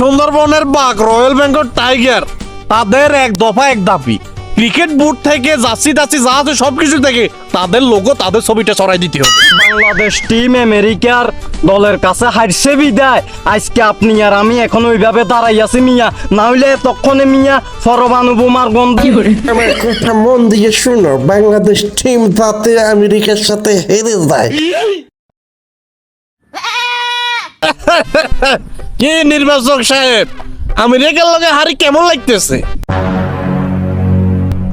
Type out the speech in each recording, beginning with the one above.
সুন্দরবনের বাঘ royal Bengal tiger তাদের এক দফা এক দাবি। ক্রিকেট বোর্ড থেকে জার্সি টাসি যা আছে সবকিছু থেকে তাদের লোগো তাদের ছবিটা সরাই দিতে হবে। বাংলাদেশ টিম আমেরিকার দলের কাছে হারছে বিদায়। আজকে আপনি আর আমি এখন ওইভাবে দাঁড়াই আছি মিয়া। না হইলে তখনে মিয়া পরমাণু বোমার গন্ধ। আমার কথা মন দিয়ে শুনো বাংলাদেশ টিম যাতে আমেরিকার সাথে হেরে যায়। কি নির্বাচক সাহেব? আমেরিকার লগে হারি কেমন লাগতেছে?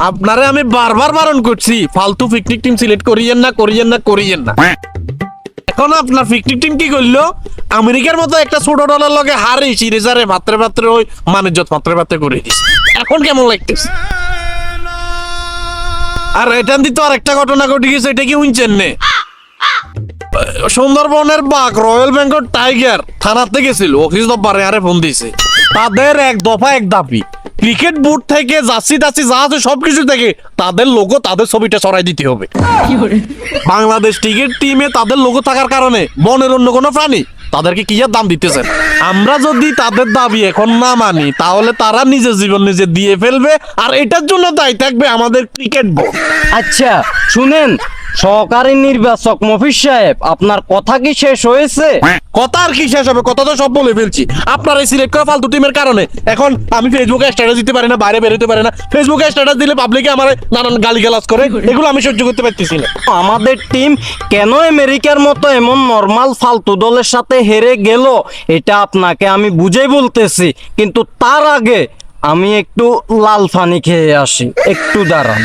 আপনারে আমি বারবার বারণ করছি, ফালতু পিকনিক টিম সিলেক্ট করিয়েন না করিয়েন না করিয়েন না। এখন আপনার পিকনিক টিম কি করল? আমেরিকার মতো একটা ছোট দলের লগে হারি, সিরিজারে ভাত্রে ভাত্রে ওই মানিজ্যত ভাত্রে ভাত্রে করে দিস এখন কেমন লাগতেছে? আর এটা তো আর একটা ঘটনা ঘটে গেছে, এটা কি শুনছেন নে? সুন্দরবনের বাঘ রয়্যাল বেঙ্গল টাইগার থানাতে গেছিল। অফিস দপ্পারে আরে ফোন দিয়েছে। তাদের এক দফা এক দাবি ক্রিকেট বোর্ড থেকে জার্সি টাসি যা আছে সবকিছু থেকে তাদের লোগো তাদের ছবিটা সরাই দিতে হবে। বাংলাদেশ ক্রিকেট টিমে তাদের লোগো থাকার কারণে বনের অন্য কোনো প্রাণী তাদেরকে কি আর দাম দিতেছেন আমরা যদি তাদের দাবি এখন না মানি তাহলে তারা নিজের জীবন নিজে দিয়ে ফেলবে আর এটার জন্য দায়ী থাকবে আমাদের ক্রিকেট বোর্ড। আচ্ছা শুনেন সহকারী নির্বাচক মফিজ সাহেব আপনার কথা কি শেষ হয়েছে? কথা আর কি শেষ হবে? কথা তো সব বলে ফেলছি। আপনার এই সিলেক্ট করা ফালতু টিমের কারণে। এখন আমি ফেসবুকে স্ট্যাটাস দিতে পারি না বাইরে বেরোতে পারি না। ফেসবুকে স্ট্যাটাস দিলে পাবলিকে আমার নানান গালি করে। এগুলো আমি সহ্য করতে পারতেছি না। আমাদের টিম কেন আমেরিকার মতো এমন নর্মাল ফালতু দলের সাথে হেরে গেল? এটা আপনাকে আমি বুঝেই বলতেছি। কিন্তু তার আগে আমি একটু লাল ফানি খেয়ে আসি। একটু দাঁড়ান।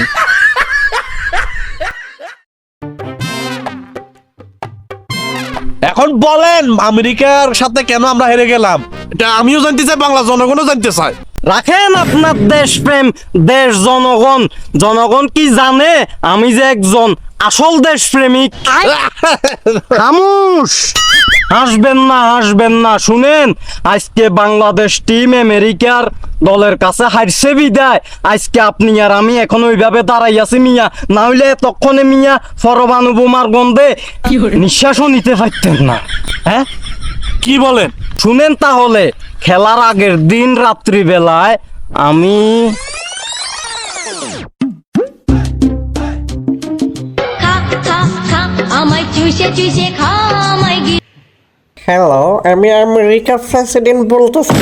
এখন বলেন, আমেরিকার সাথে কেন আমরা হেরে গেলাম? এটা আমিও জানতে চাই বাংলা জনগণও জানতে চাই রাখেন আপনার দেশ প্রেম দেশ জনগণ। জনগণ কি জানে? আমি যে একজন আসল দেশপ্রেমিক। খামুশ! হাসবেন না হাসবেন না শুনেন আজকে বাংলাদেশ টিম আমেরিকার দলের কাছে হারছে বিদায়। আজকে আপনি আর আমি এখন ওইভাবে দাঁড়াই আছি মিয়া। না হইলে তখনে মিয়া পরমাণু বোমার গন্ধে নিঃশ্বাসও নিতে পারতেন না। হ্যাঁ? কি বলেন? শুনেন তাহলে খেলার আগের দিন রাত্রি বেলায় আমি আমায় চুষে চুষে খা আমায় গি হ্যালো আমি আমেরিকার প্রেসিডেন্ট বলতেছি।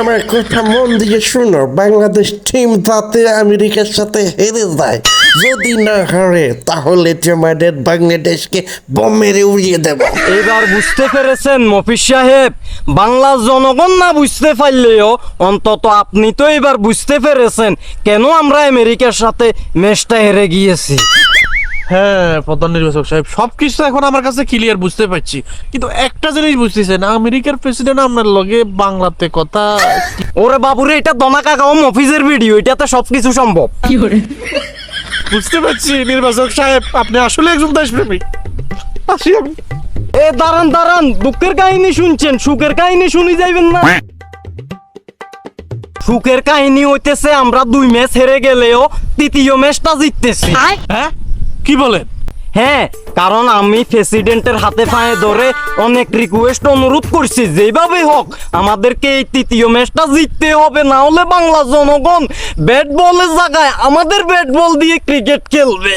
আমার কথা মন দিয়ে শুনো বাংলাদেশ টিম যাতে আমেরিকার সাথে হেরে যায়। যদি না হারে তাহলে তোমাদের বাংলাদেশকে বোম মেরে উড়িয়ে দেবো। এবার বুঝতে পেরেছেন মফিজ সাহেব বাংলার জনগণ না বুঝতে পারলেও অন্তত আপনি তো এবার বুঝতে পেরেছেন কেন আমরা আমেরিকার সাথে ম্যাচটা হেরে গিয়েছি। হ্যাঁ প্রধান নির্বাচক সাহেব সবকিছু এখন আমার কাছে ক্লিয়ার বুঝতে পারছি। কিন্তু একটা জিনিস বুঝতেছেন আমেরিকার প্রেসিডেন্ট আপনার লগে বাংলাতে কথা ওরে বাবুরে এটা দমা মফিজের ভিডিও এটাতে সবকিছু সম্ভব। বুঝতে পারছি নির্বাচক সাহেব আপনি আসলে একজন দেশপ্রেমিক। আসি আমি। এ দাঁড়ান দাঁড়ান দুঃখের কাহিনী শুনছেন সুখের কাহিনী শুনি যাইবেন না। সুখের কাহিনী হইতেছে আমরা দুই ম্যাচ হেরে গেলেও তৃতীয় ম্যাচটা জিততেছি। হ্যাঁ? কি বলেন হ্যাঁ কারণ আমি প্রেসিডেন্টের হাতে পায়ে ধরে অনেক রিকোয়েস্ট অনুরোধ করছি যেভাবে হোক, আমাদেরকে এই তৃতীয় ম্যাচটা জিততে হবে, না হলে বাংলা জনগণ ব্যাট বলের জায়গায় আমাদের ব্যাট বল দিয়ে ক্রিকেট খেলবে।